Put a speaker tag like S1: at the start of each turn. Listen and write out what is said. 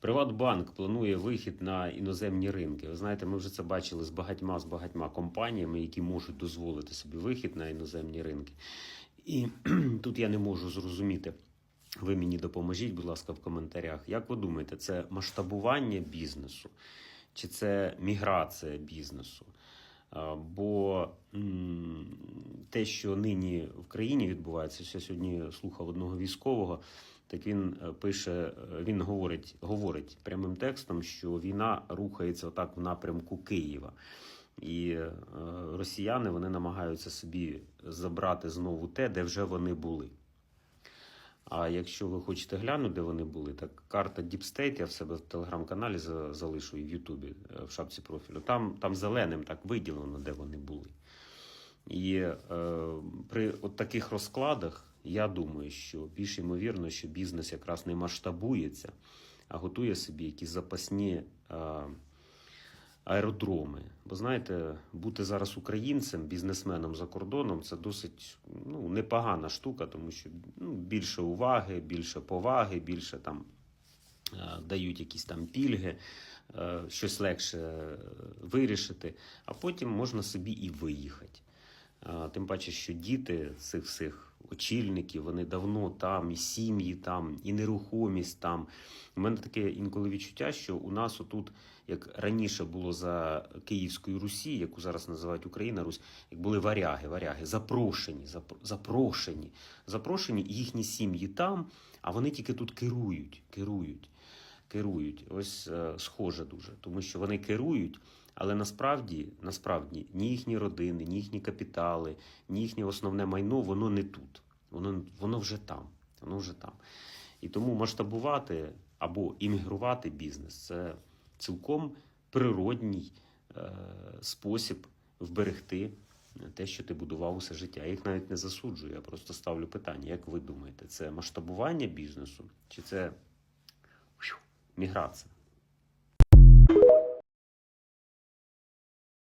S1: Приватбанк планує вихід на іноземні ринки. Ви знаєте, ми вже це бачили з багатьма з багатьма компаніями, які можуть дозволити собі вихід на іноземні ринки. І тут я не можу зрозуміти. Ви мені допоможіть, будь ласка, в коментарях. Як ви думаєте, це масштабування бізнесу чи це міграція бізнесу? Бо те, що нині в країні відбувається, я сьогодні слухав одного військового, так він е, пише, е, він говорить, говорить прямим текстом, що війна рухається отак в напрямку Києва. І е, росіяни вони намагаються собі забрати знову те, де вже вони були. А якщо ви хочете глянути, де вони були, так карта Deep State я в себе в телеграм-каналі залишу і в Ютубі в шапці профілю. Там, там зеленим так виділено, де вони були. І е, при от таких розкладах я думаю, що більш ймовірно, що бізнес якраз не масштабується, а готує собі якісь запасні е, аеродроми. Бо знаєте, бути зараз українцем, бізнесменом за кордоном це досить ну, непогана штука, тому що ну, більше уваги, більше поваги, більше там е, дають якісь там пільги, е, щось легше е, вирішити, а потім можна собі і виїхати. Тим паче, що діти цих всіх очільників, вони давно там, і сім'ї там, і нерухомість там. У мене таке інколи відчуття, що у нас отут, як раніше було за Київською Русі, яку зараз називають Україна Русь, як були варяги, варяги, запрошені, запро- запрошені, запрошені, їхні сім'ї там, а вони тільки тут керують, керують. Керують, ось е, схоже дуже, тому що вони керують, але насправді, насправді ні їхні родини, ні їхні капітали, ні їхнє основне майно, воно не тут. Воно, воно вже там. Воно вже там. І тому масштабувати або іммігрувати бізнес це цілком природній е, спосіб вберегти те, що ти будував усе життя. Я їх навіть не засуджую, я просто ставлю питання. Як ви думаєте, це масштабування бізнесу чи це міграція?